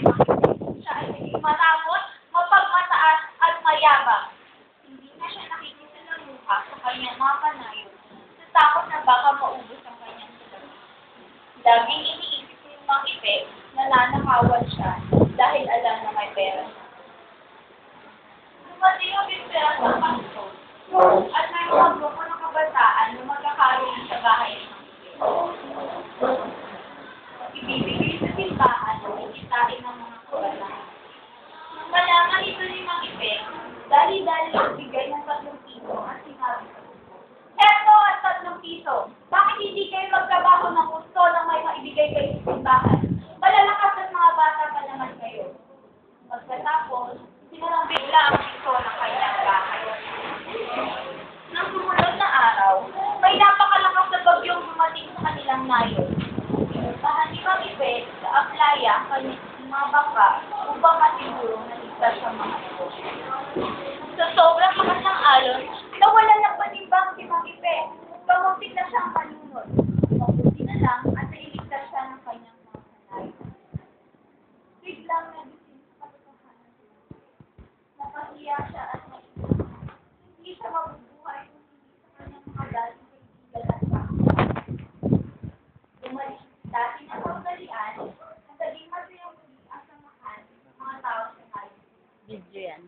Siya ay naging matakot, mapagmataas at mayabang. Hindi na siya nakikita ng kanyang mga panayo sa na baka maubos ang kanyang salamin. Laging iniisip ni Mang Ipe na nanakawan siya dahil alam na may pera siya. Dumating ang bintera sa Pasko. Dali-dali ang bigay ng tatlong piso at sinabi, Eto at tatlong piso, bakit hindi kayo magtrabaho ng gusto nang may maibigay kayo sa simbahan? Malalakas at mga bata pa naman kayo. Pagkatapos, sinarang bigla ang piso ng kanyang bahay. Nang sumunod na araw, may napakalakas na bagyong dumating sa kanilang nayon. Pinuntahan ni Ipe sa Aplaya ang kanyang mga bangka ba masiguro na ligtas ang mga ito? Sa sobrang lakas ng alon, nawala na pa ni si Mang Ipe. Pamuntik na siyang malunod. Mabuti na lang at nailigtas siya ng kanyang mga kanay. Biglang nagising sa katotohanan. Napahiya siya at Video yan.